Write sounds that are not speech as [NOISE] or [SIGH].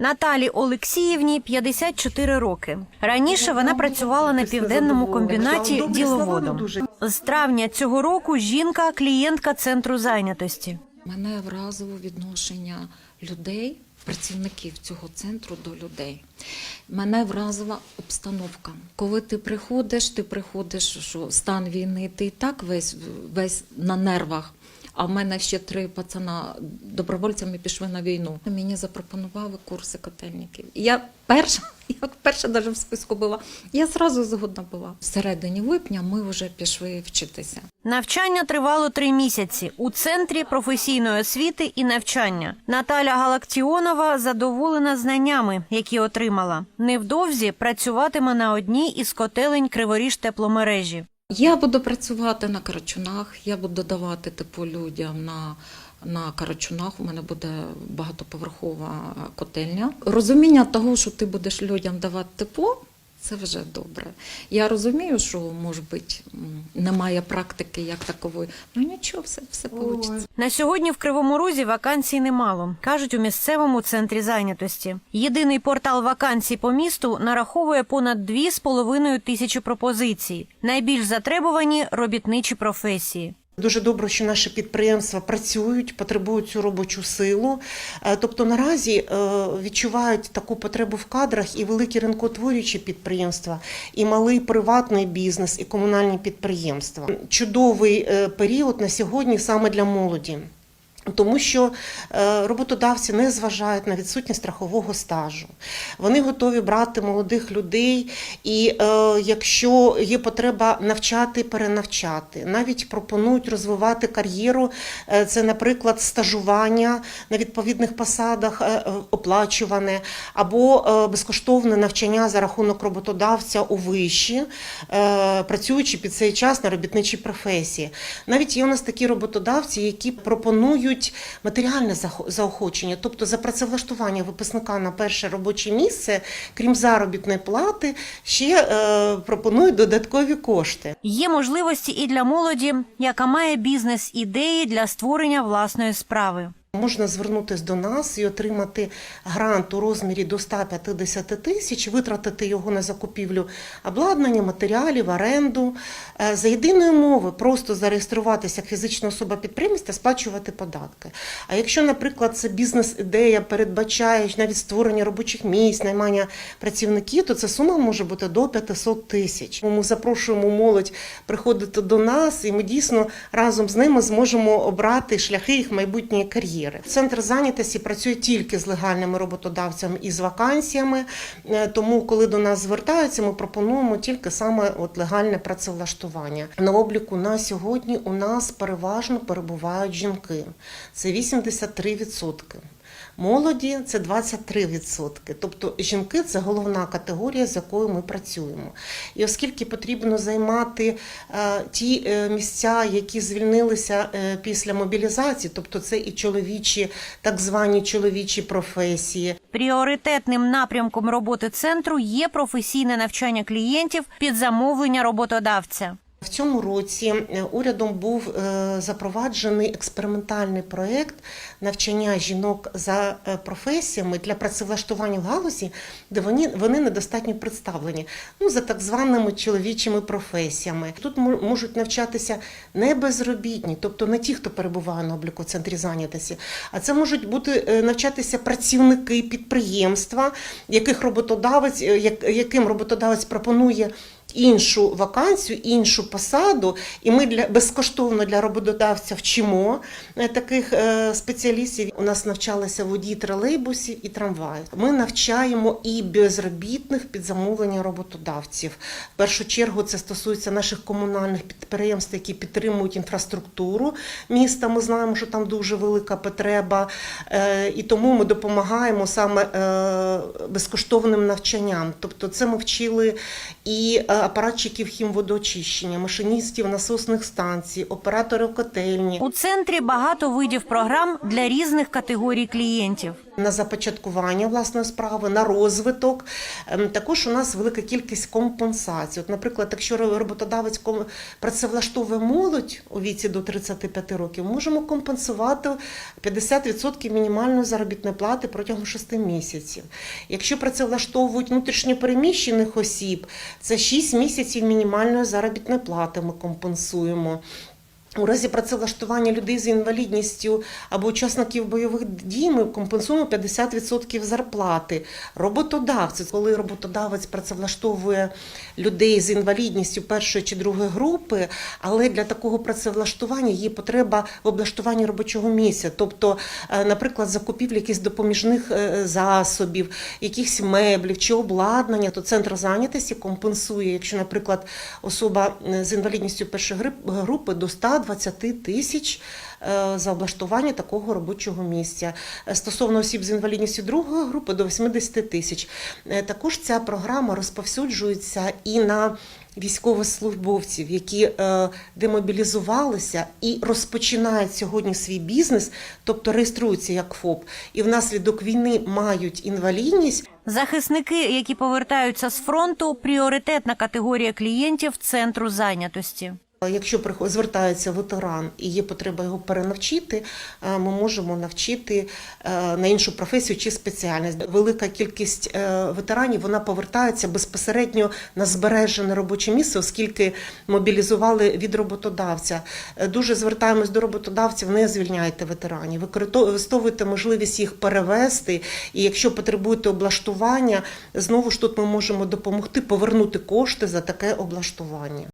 Наталі Олексіївні 54 роки. Раніше вона працювала на південному комбінаті діловодом. З травня цього року жінка клієнтка центру зайнятості. Мене вразило відношення людей, працівників цього центру до людей. Мене вразила обстановка. Коли ти приходиш, ти приходиш, що стан війни, ти і так весь, весь на нервах. А в мене ще три пацана добровольцями пішли на війну. Мені запропонували курси котельників. Я перша, [LAUGHS] я перша навіть в списку була. Я зразу згодна була. В середині липня ми вже пішли вчитися. Навчання тривало три місяці у центрі професійної освіти і навчання. Наталя Галактіонова задоволена знаннями, які отримала. Невдовзі працюватиме на одній із котелень Криворіж тепломережі. Я буду працювати на карачунах, я буду давати типу людям на, на карачунах. У мене буде багатоповерхова котельня. Розуміння того, що ти будеш людям давати тепло, це вже добре. Я розумію, що може бути немає практики як такової. Ну нічого, все, все вийде. На сьогодні в Кривому Розі вакансій немало, кажуть у місцевому центрі зайнятості. Єдиний портал вакансій по місту нараховує понад 2,5 тисячі пропозицій. Найбільш затребувані робітничі професії. Дуже добре, що наші підприємства працюють, потребують цю робочу силу. Е, Тобто наразі е, відчувають таку потребу в кадрах і великі ринкотворюючі підприємства, і малий приватний бізнес, і комунальні підприємства. Чудовий е, період на сьогодні саме для молоді. Тому що е, роботодавці не зважають на відсутність страхового стажу. Вони готові брати молодих людей, і е, якщо є потреба навчати, перенавчати, навіть пропонують розвивати кар'єру. Е, Це, наприклад, стажування на відповідних посадах, оплачуване, або безкоштовне навчання за рахунок роботодавця у виші, працюючи під цей час на робітничій професії. Навіть є у нас такі роботодавці, які пропонують матеріальне захо- заохочення, тобто за працевлаштування випускника на перше робоче місце, крім заробітної плати, ще е, пропонують додаткові кошти. Є можливості і для молоді, яка має бізнес-ідеї для створення власної справи. Можна звернутися до нас і отримати грант у розмірі до 150 тисяч, витратити його на закупівлю обладнання, матеріалів, оренду. Е, За єдиної мови просто зареєструватися як фізична особа підприємець та сплачувати податки. А якщо, наприклад, це бізнес-ідея передбачає навіть створення робочих місць, наймання працівників, то ця сума може бути до 500 тисяч. Ми запрошуємо молодь приходити до нас, і ми дійсно разом з ними зможемо обрати шляхи їх майбутньої кар'єри. Центр зайнятості працює тільки з легальними роботодавцями і з вакансіями. Е, Тому, коли до нас звертаються, ми пропонуємо тільки саме от легальне працевлаштування. На обліку на сьогодні у нас переважно перебувають жінки. Це 83%. Молоді це 23%. Тобто жінки це головна категорія, з якою ми працюємо. І оскільки потрібно займати е, ті е, місця, які звільнилися е, після мобілізації, тобто це і чоловічі, так звані чоловічі професії, Пріоритетним напрямком роботи центру є професійне навчання клієнтів під замовлення роботодавця. В цьому році е, урядом був е, запроваджений експериментальний проєкт навчання жінок за е, професіями для працевлаштування в галузі, де вони, вони недостатньо представлені, ну за так званими чоловічими професіями. Тут можуть навчатися не безробітні, тобто не ті, хто перебуває на обліку центрі зайнятості, а це можуть бути навчатися працівники підприємства, яких роботодавець, яким роботодавець пропонує іншу вакансію, іншу посаду, і ми для безкоштовно для роботодавця вчимо е, таких е, спеціалістів. У нас навчалися водії тролейбусів і трамваїв. Ми навчаємо і безробітних під замовлення роботодавців. В першу чергу це стосується наших комунальних підприємств, які підтримують інфраструктуру міста. Ми знаємо, що там дуже велика потреба, е, і тому ми допомагаємо саме безкоштовним навчанням. Тобто, це ми вчили і апаратчиків хімводоочищення, машиністів насосних станцій, операторів котельні. У центрі багато видів програм для різних категорій клієнтів. На започаткування власної справи, на розвиток. Ем, Також у нас велика кількість компенсацій. От, наприклад, якщо роботодавець працевлаштовує молодь у віці до 35 років, можемо компенсувати 50% мінімальної заробітної плати протягом 6 місяців. Якщо працевлаштовують внутрішньопереміщених осіб, це 6 місяців мінімальної заробітної плати ми компенсуємо. У разі працевлаштування людей з інвалідністю або учасників бойових дій ми компенсуємо 50% зарплати. Роботодавці, коли роботодавець працевлаштовує людей з інвалідністю першої чи другої групи, але для такого працевлаштування є потреба в облаштуванні робочого місця, тобто, е, наприклад, закупівлі якихось допоміжних е, засобів, якихось меблів чи обладнання, то центр зайнятості компенсує, якщо, наприклад, особа е, з інвалідністю першої групи до 120 тисяч е, за облаштування такого робочого місця. Е, Стосовно осіб з інвалідністю другої групи до 80 тисяч. Е, Також ця програма розповсюджується і на військовослужбовців, які демобілізувалися і розпочинають сьогодні свій бізнес, тобто реєструються як ФОП, і внаслідок війни мають інвалідність. Захисники, які повертаються з фронту, пріоритетна категорія клієнтів центру зайнятості. Якщо звертається ветеран і є потреба його перенавчити, е, ми можемо навчити е, на іншу професію чи спеціальність. Велика кількість е, ветеранів вона повертається безпосередньо на збережене робоче місце, оскільки мобілізували від роботодавця. Дуже звертаємось до роботодавців, не звільняйте ветеранів, використовуйте можливість їх перевести. І якщо потребуєте облаштування, знову ж тут ми можемо допомогти повернути кошти за таке облаштування.